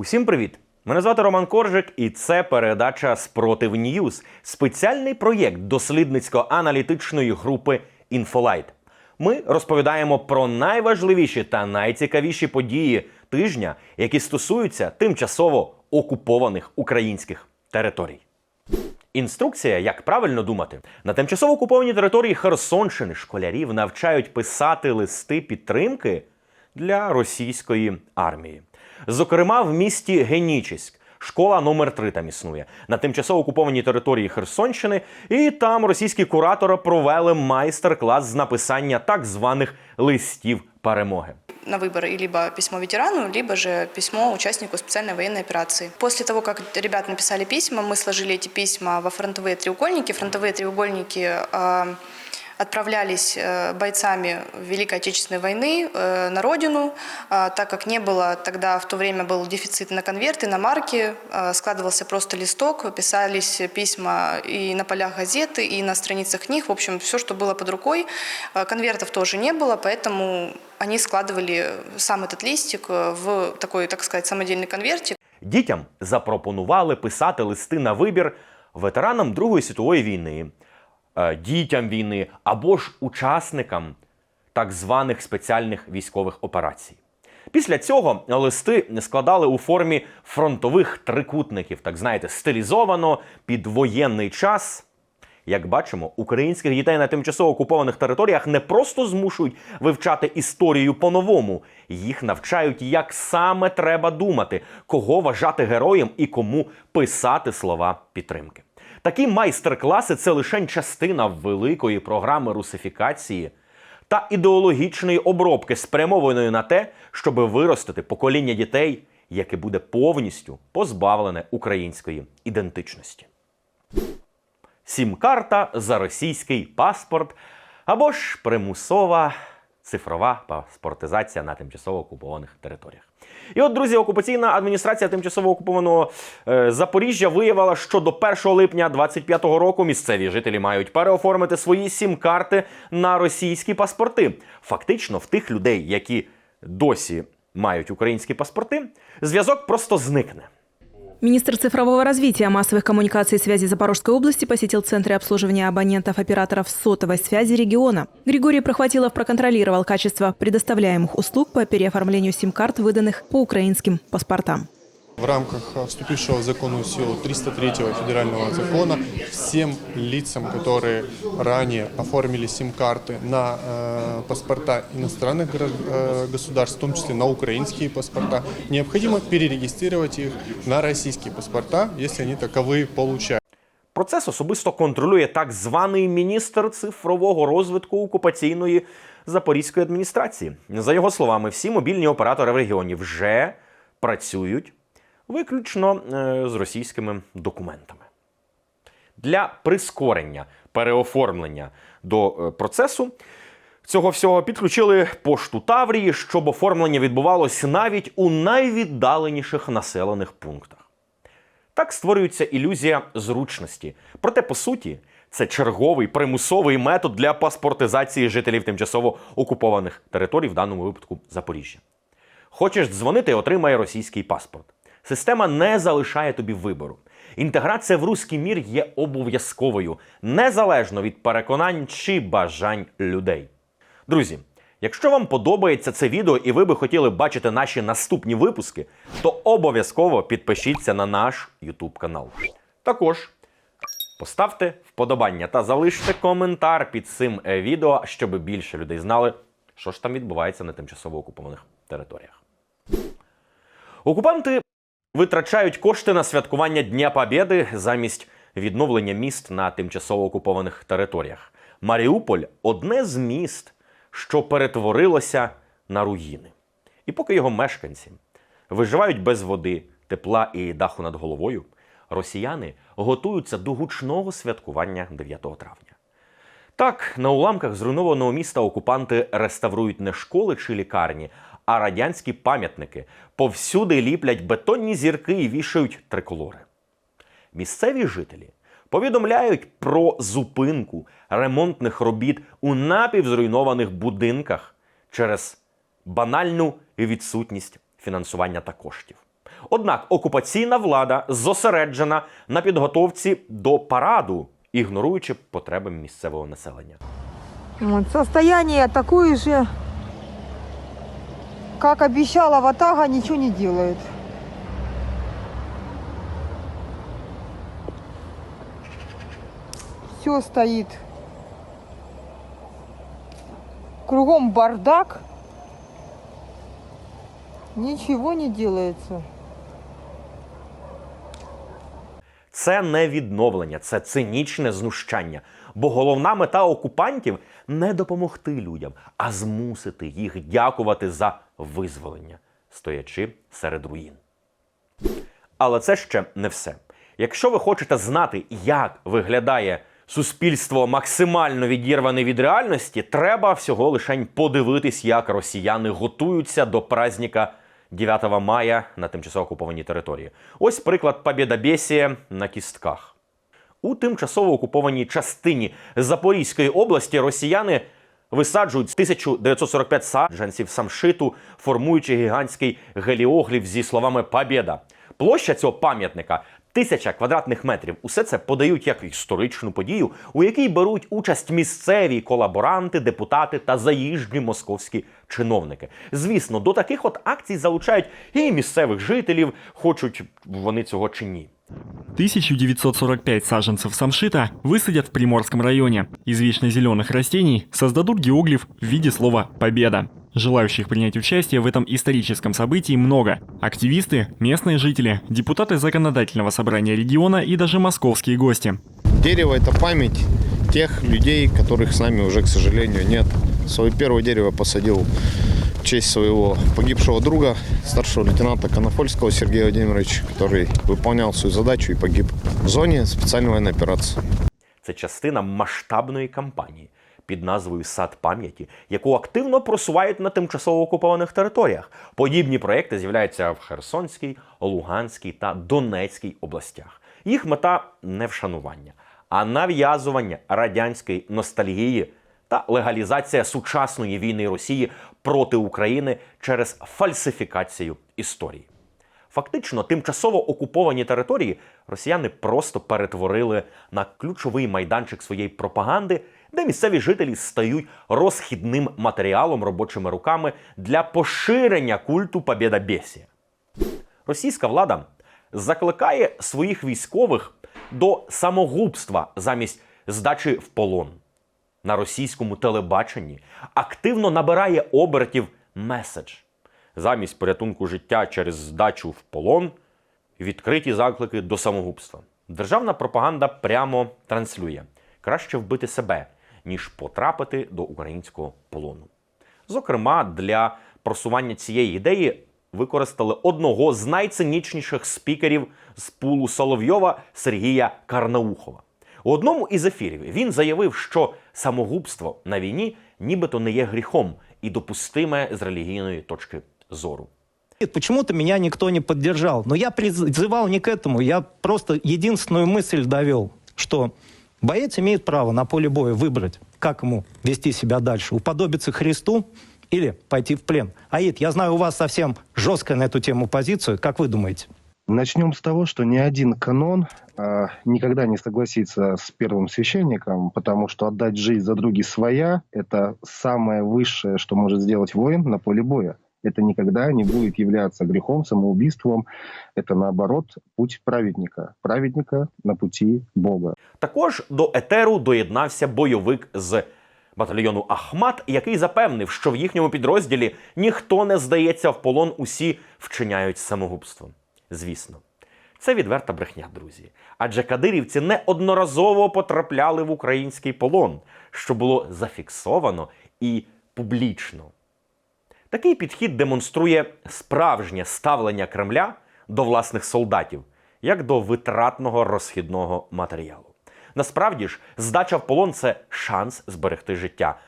Усім привіт! Мене звати Роман Коржик, і це передача Спротив Ньюз, спеціальний проєкт дослідницько-аналітичної групи Інфолайт. Ми розповідаємо про найважливіші та найцікавіші події тижня, які стосуються тимчасово окупованих українських територій. Інструкція, як правильно думати, на тимчасово окупованій території Херсонщини школярів навчають писати листи підтримки для російської армії. Зокрема, в місті Генічеськ. Школа номер 3 там існує на тимчасово окупованій території Херсонщини, і там російські куратори провели майстер-клас з написання так званих листів перемоги. на выбор и либо письмо ветерану, либо же письмо участнику специальной военной операции. После того, как ребят написали письма, мы сложили эти письма во фронтовые треугольники. Фронтовые треугольники э, отправлялись э, бойцами Великой Отечественной войны э, на родину, э, так как не было тогда, в то время был дефицит на конверты, на марки, э, складывался просто листок, писались письма и на полях газеты, и на страницах книг, в общем, все, что было под рукой. Э, Конвертов тоже не было, поэтому они складывали сам этот листик э, в такой, так сказать, самодельный конвертик. Дітям запропонували писати листи на вибір ветеранам Другої світової війни, е, дітям війни або ж учасникам так званих спеціальних військових операцій. Після цього листи складали у формі фронтових трикутників, так знаєте, стилізовано під воєнний час. Як бачимо, українських дітей на тимчасово окупованих територіях не просто змушують вивчати історію по-новому, їх навчають, як саме треба думати, кого вважати героєм і кому писати слова підтримки. Такі майстер-класи це лише частина великої програми русифікації та ідеологічної обробки, спрямованої на те, щоб виростити покоління дітей, яке буде повністю позбавлене української ідентичності сім-карта за російський паспорт або ж примусова цифрова паспортизація на тимчасово окупованих територіях. І от, друзі, окупаційна адміністрація тимчасово окупованого е, Запоріжжя виявила, що до 1 липня 2025 року місцеві жителі мають переоформити свої сім-карти на російські паспорти. Фактично, в тих людей, які досі мають українські паспорти, зв'язок просто зникне. Министр цифрового развития, массовых коммуникаций и связи Запорожской области посетил центры обслуживания абонентов операторов сотовой связи региона. Григорий Прохватилов проконтролировал качество предоставляемых услуг по переоформлению сим-карт, выданных по украинским паспортам. В рамках а, вступившего в законную силу 303 федерального закона всем лицам, которые ранее оформили сим-карты на э, паспорта иностранных гра- э, государств, в том числе на украинские паспорта, необходимо перерегистрировать их на российские паспорта, если они таковые получают. Процес особисто контролює так званий міністр цифрового розвитку окупаційної запорізької адміністрації. За його словами, всі мобільні оператори в регіоні вже працюють виключно е, з російськими документами. Для прискорення переоформлення до е, процесу цього всього підключили пошту Таврії, щоб оформлення відбувалося навіть у найвіддаленіших населених пунктах. Так створюється ілюзія зручності. Проте, по суті, це черговий примусовий метод для паспортизації жителів тимчасово окупованих територій, в даному випадку Запоріжжя. Хочеш дзвонити, отримай російський паспорт. Система не залишає тобі вибору. Інтеграція в руський мір є обов'язковою, незалежно від переконань чи бажань людей. Друзі, якщо вам подобається це відео і ви би хотіли бачити наші наступні випуски, то обов'язково підпишіться на наш YouTube канал. Також поставте вподобання та залиште коментар під цим е, відео, щоб більше людей знали, що ж там відбувається на тимчасово окупованих територіях. Окупанти витрачають кошти на святкування Дня Побєди замість відновлення міст на тимчасово окупованих територіях. Маріуполь одне з міст, що перетворилося на руїни. І поки його мешканці виживають без води, тепла і даху над головою, росіяни готуються до гучного святкування 9 травня. Так, на уламках зруйнованого міста окупанти реставрують не школи чи лікарні, а радянські пам'ятники. Повсюди ліплять бетонні зірки і вішають триколори. Місцеві жителі повідомляють про зупинку ремонтних робіт у напівзруйнованих будинках через банальну відсутність фінансування та коштів. Однак окупаційна влада зосереджена на підготовці до параду, ігноруючи потреби місцевого населення. Состояние такое же, как обещала Ватага, ничего не делает. Все стоит. Кругом бардак. Ничего не делается. Це не відновлення, це цинічне знущання. Бо головна мета окупантів не допомогти людям, а змусити їх дякувати за визволення, стоячи серед руїн. Але це ще не все. Якщо ви хочете знати, як виглядає суспільство максимально відірване від реальності, треба всього лише подивитись, як росіяни готуються до праздника 9 мая на тимчасово окупованій території. Ось приклад Побєдобєсія на кістках. У тимчасово окупованій частині Запорізької області росіяни висаджують 1945 саджанців самшиту, формуючи гігантський геліогліф зі словами Побєда. Площа цього пам'ятника тисяча квадратних метрів. Усе це подають як історичну подію, у якій беруть участь місцеві колаборанти, депутати та заїжджі московські чиновники. Звісно, до таких от акцій залучають і місцевих жителів, хочуть вони цього чи ні. 1945 саженцев самшита высадят в Приморском районе. Из вечно зеленых растений создадут геоглиф в виде слова «Победа». Желающих принять участие в этом историческом событии много. Активисты, местные жители, депутаты законодательного собрания региона и даже московские гости. Дерево – это память тех людей, которых с нами уже, к сожалению, нет. Свое первое дерево посадил в честь своего погибшего друга, старшего лейтенанта Конофольского Сергея Владимировича, который выполнял свою задачу и погиб в зоне специальной военной операции. Це частина масштабної кампанії під назвою Сад пам'яті, яку активно просувають на тимчасово окупованих територіях. Подібні проекти з'являються в Херсонській, Луганській та Донецькій областях. Їх мета не вшанування, а нав'язування радянської ностальгії та легалізація сучасної війни Росії проти України через фальсифікацію історії. Фактично, тимчасово окуповані території росіяни просто перетворили на ключовий майданчик своєї пропаганди, де місцеві жителі стають розхідним матеріалом робочими руками для поширення культу Побєдобєсія. Російська влада закликає своїх військових до самогубства замість здачі в полон. На російському телебаченні активно набирає обертів меседж. Замість порятунку життя через здачу в полон відкриті заклики до самогубства. Державна пропаганда прямо транслює: краще вбити себе, ніж потрапити до українського полону. Зокрема, для просування цієї ідеї використали одного з найцинічніших спікерів з пулу Соловйова Сергія Карнаухова. У одному із ефірів він заявив, що самогубство на війні нібито не є гріхом і допустиме з релігійної точки зору. Нет, Почему-то меня никто не поддержал. Но я призывал не к этому. Я просто единственную мысль довел, что боец имеет право на поле боя выбрать, как ему вести себя дальше. Уподобиться Христу или пойти в плен. Аид, я знаю, у вас совсем жесткая на эту тему позицию. Как вы думаете? Начнем с того, что ни один канон а, никогда не согласится с первым священником, потому что отдать жизнь за други своя – это самое высшее, что может сделать воин на поле боя. Это никогда не будет являться грехом, самоубийством. Это, наоборот, путь праведника. Праведника на пути Бога. Також до етеру доєднався бойовик з батальйону Ахмат, який запевнив, що в їхньому підрозділі ніхто не здається в полон, усі вчиняють самогубство. Звісно, це відверта брехня, друзі. Адже кадирівці неодноразово потрапляли в український полон, що було зафіксовано і публічно. Такий підхід демонструє справжнє ставлення Кремля до власних солдатів, як до витратного розхідного матеріалу. Насправді ж, здача в полон це шанс зберегти життя,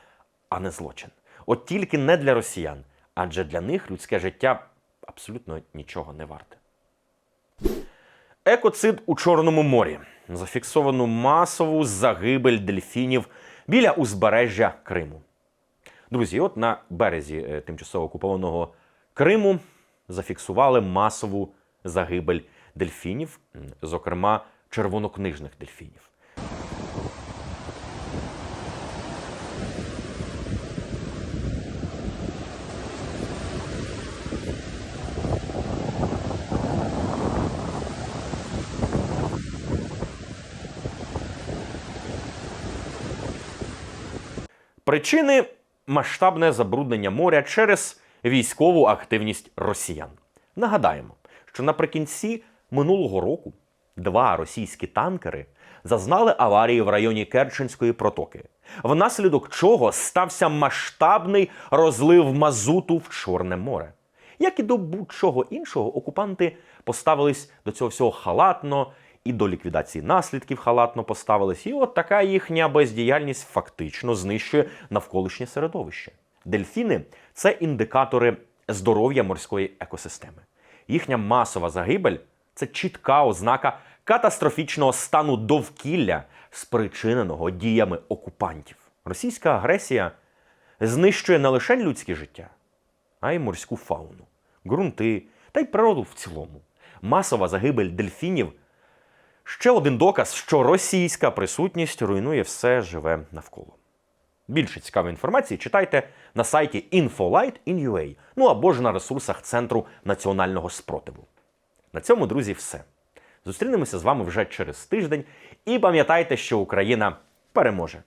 а не злочин. От тільки не для росіян, адже для них людське життя абсолютно нічого не варте. Екоцид у Чорному морі. Зафіксовано масову загибель дельфінів біля узбережжя Криму. Друзі, от на березі е, тимчасово окупованого Криму зафіксували масову загибель дельфінів, зокрема червонокнижних дельфінів. Причини масштабне забруднення моря через військову активність росіян. Нагадаємо, що наприкінці минулого року два російські танкери зазнали аварії в районі Керченської протоки, внаслідок чого стався масштабний розлив мазуту в Чорне море. Як і до будь-чого іншого, окупанти поставились до цього всього халатно, і до ліквідації наслідків халатно поставились. І от така їхня бездіяльність фактично знищує навколишнє середовище. Дельфіни це індикатори здоров'я морської екосистеми. Їхня масова загибель це чітка ознака катастрофічного стану довкілля, спричиненого діями окупантів. Російська агресія знищує не лише людське життя, а й морську фауну, ґрунти та й природу в цілому. Масова загибель дельфінів ще один доказ, що російська присутність руйнує все живе навколо. Більше цікавої інформації читайте на сайті infolight.in.ua, ну або ж на ресурсах Центру національного спротиву. На цьому, друзі, все. Зустрінемося з вами вже через тиждень і пам'ятайте, що Україна переможе.